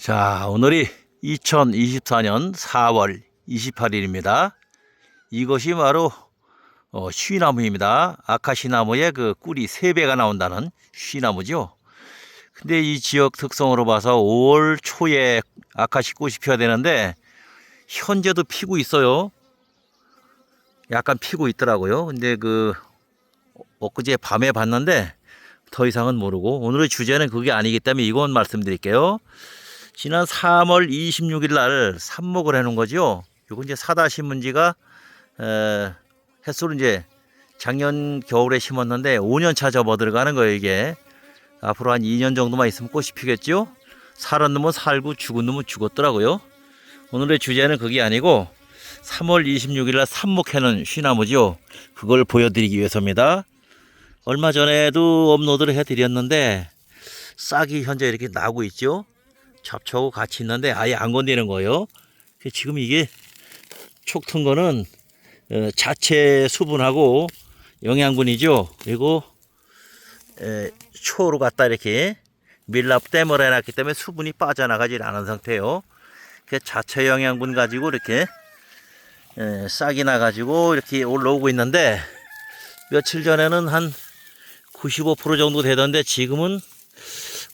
자, 오늘이 2024년 4월 28일입니다. 이것이 바로 어, 쉬나무입니다. 아카시나무의 그 꿀이 3배가 나온다는 쉬나무죠. 근데 이 지역 특성으로 봐서 5월 초에 아카시 꽃이 피어야 되는데 현재도 피고 있어요. 약간 피고 있더라고요. 근데 그 엊그제 밤에 봤는데 더 이상은 모르고 오늘의 주제는 그게 아니기 때문에 이건 말씀드릴게요. 지난 3월 26일 날 삽목을 해놓은 거죠. 요거 이제 사다 심은 지가 에, 햇소를 이제 작년 겨울에 심었는데 5년 차 접어 들어가는 거예요 이게. 앞으로 한 2년 정도만 있으면 꽃이 피겠죠. 살은 놈은 살고 죽은 놈은 죽었더라고요. 오늘의 주제는 그게 아니고 3월 26일 날 삽목해놓은 쉬나무죠. 그걸 보여드리기 위해서입니다. 얼마 전에도 업로드를 해드렸는데 싹이 현재 이렇게 나고 있죠. 잡초하고 같이 있는데 아예 안 건드리는 거예요. 지금 이게 촉튼 거는 어, 자체 수분하고 영양분이죠. 그리고 에, 초로 갖다 이렇게 밀랍 댐을 해놨기 때문에 수분이 빠져나가질 않은 상태예요. 그 자체 영양분 가지고 이렇게 에, 싹이 나가지고 이렇게 올라오고 있는데 며칠 전에는 한 95% 정도 되던데 지금은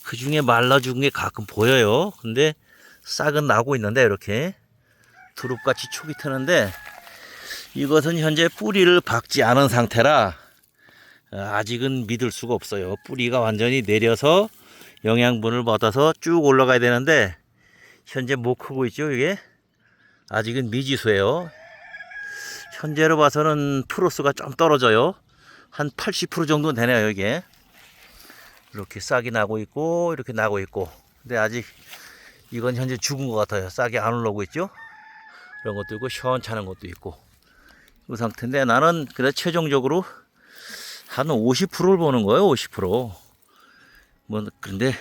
그 중에 말라 죽은 게 가끔 보여요. 근데 싹은 나고 있는데 이렇게 두릅같이 촉이 트는데 이것은 현재 뿌리를 박지 않은 상태라 어, 아직은 믿을 수가 없어요. 뿌리가 완전히 내려서 영양분을 받아서 쭉 올라가야 되는데 현재 못 크고 있죠. 이게 아직은 미지수예요. 현재로 봐서는 프로스가 좀 떨어져요. 한 80% 정도 되네요. 이게 이렇게 싹이 나고 있고 이렇게 나고 있고. 근데 아직 이건 현재 죽은 것 같아요. 싹이 안 올라오고 있죠? 이런 것도 있고 시원찮은 것도 있고. 이 상태인데 나는 그래 최종적으로 한 50%를 보는 거예요 50%뭐 그런데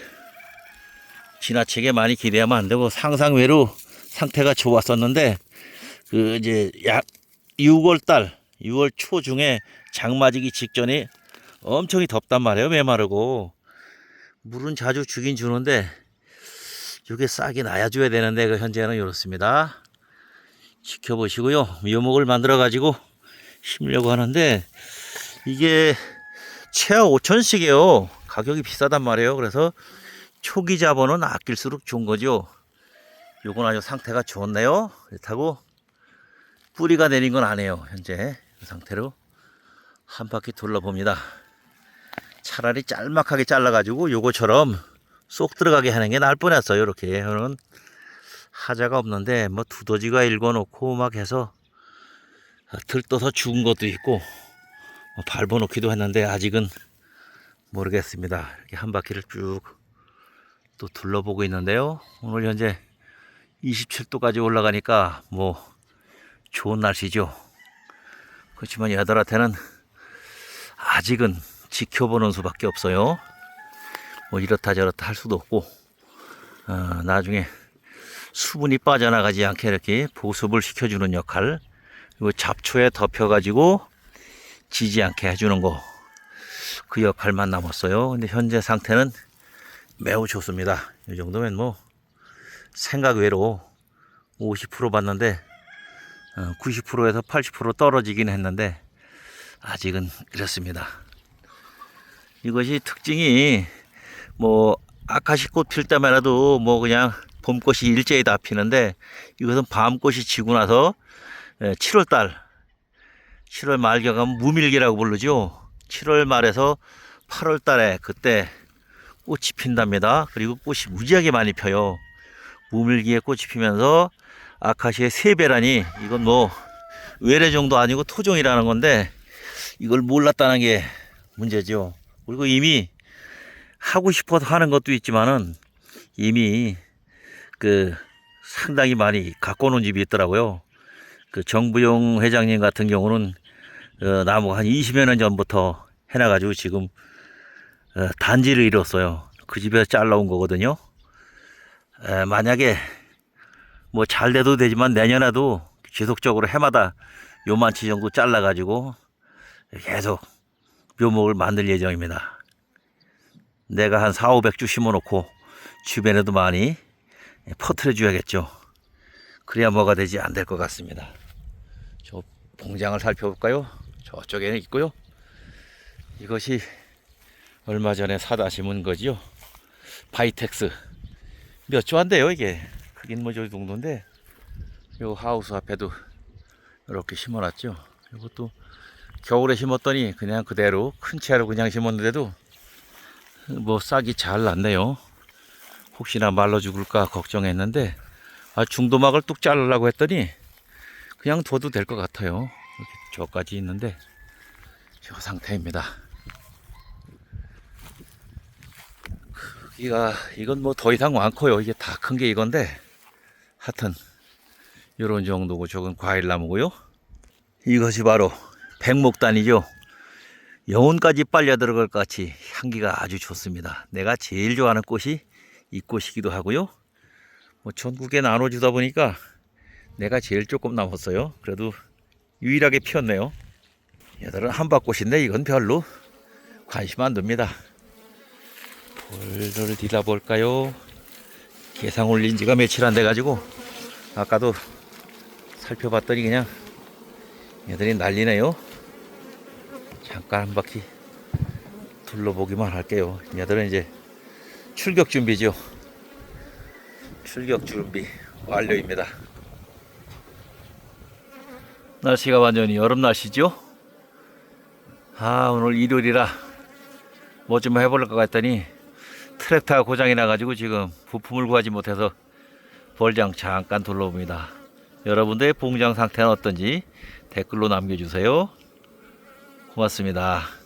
지나치게 많이 기대하면 안 되고 상상외로 상태가 좋았었는데 그 이제 약 6월 달 6월 초 중에 장마지기 직전에 엄청이 덥단 말이에요 메마르고 물은 자주 주긴 주는데 이게 싹이 나야 줘야 되는데 그 현재는 이렇습니다. 지켜보시고요. 묘목을 만들어 가지고 심으려고 하는데 이게 최하 5천씩이에요. 가격이 비싸단 말이에요. 그래서 초기 자본은 아낄수록 좋은 거죠. 요건 아주 상태가 좋네요. 그렇다고 뿌리가 내린 건 아니에요. 현재 이 상태로 한 바퀴 둘러봅니다. 차라리 짤막하게 잘라가지고 요거처럼 쏙 들어가게 하는 게 나을 뻔했어요. 이렇게 저는 하자가 없는데 뭐 두더지가 읽어놓고 막 해서 들떠서 죽은 것도 있고 뭐 밟아놓기도 했는데 아직은 모르겠습니다. 이렇게 한 바퀴를 쭉 또 둘러보고 있는데요. 오늘 현재 27도까지 올라가니까 뭐 좋은 날씨죠. 그렇지만 얘들한테는 아직은 지켜보는 수밖에 없어요. 뭐 이렇다 저렇다 할 수도 없고 어, 나중에 수분이 빠져나가지 않게 이렇게 보습을 시켜주는 역할 그리고 잡초에 덮여가지고 지지 않게 해주는 거 그 역할만 남았어요. 근데 현재 상태는 매우 좋습니다. 이 정도면 뭐 생각 외로 50% 봤는데 90%에서 80% 떨어지긴 했는데 아직은 이렇습니다. 이것이 특징이 뭐 아카시 꽃 필 때만 해도 뭐 그냥 봄꽃이 일제히 다 피는데 이것은 밤꽃이 지고 나서 7월 달 7월 말경 하면 무밀기라고 부르죠. 7월 말에서 8월 달에 그때 꽃이 핀답니다. 그리고 꽃이 무지하게 많이 펴요. 무밀기에 꽃이 피면서 아카시의 세 배라니 이건 뭐 외래 정도 아니고 토종이라는 건데 이걸 몰랐다는 게 문제죠. 그리고 이미 하고 싶어서 하는 것도 있지만은 이미 그 상당히 많이 갖고 놓은 집이 있더라고요. 그 정부용 회장님 같은 경우는 어, 나무 한 20여 년 전부터 해놔가지고 지금 어, 단지를 이뤘어요. 그 집에서 잘라온 거거든요. 에, 만약에 뭐 잘 돼도 되지만 내년에도 지속적으로 해마다 요만치 정도 잘라가지고 계속 묘목을 만들 예정입니다. 내가 한 4, 500주 심어놓고 주변에도 많이 퍼트려 줘야겠죠. 그래야 뭐가 되지 안 될 것 같습니다. 저 봉장을 살펴볼까요? 저쪽에는 있고요. 이것이 얼마 전에 사다 심은 거지요. 바이텍스 몇조안 돼요 이게 크긴 뭐저 정도인데 요 하우스 앞에도 이렇게 심어놨죠. 이것도 겨울에 심었더니 그냥 그대로 큰 채로 그냥 심었는데도 뭐 싹이 잘 났네요. 혹시나 말라 죽을까 걱정했는데 아 중도막을 뚝 자르려고 했더니 그냥 둬도 될 것 같아요. 저까지 있는데 저 상태입니다. 크기가 이건 뭐 더 이상 많고요. 이게 다 큰 게 이건데 하여튼 요런 정도고 저건 과일 나무고요. 이것이 바로 백목단이죠. 영혼까지 빨려 들어갈 것 같이 향기가 아주 좋습니다. 내가 제일 좋아하는 꽃이 이 꽃이기도 하고요. 뭐 전국에 나눠주다 보니까 내가 제일 조금 남았어요. 그래도 유일하게 피었네요. 얘들은 한밭꽃인데 이건 별로 관심 안 둡니다. 볼을 뒤다볼까요? 개상 올린 지가 며칠 안 돼가지고 아까도 살펴봤더니 그냥 얘들이 난리네요. 잠깐 한 바퀴 둘러보기만 할게요. 얘들은 이제 출격 준비죠. 출격 준비 완료입니다. 날씨가 완전히 여름 날씨죠. 아 오늘 일요일이라 뭐 좀 해볼까 했더니 트랙터가 고장이 나가지고 지금 부품을 구하지 못해서 볼장 잠깐 둘러봅니다. 여러분들의 봉장 상태는 어떤지 댓글로 남겨주세요. 고맙습니다.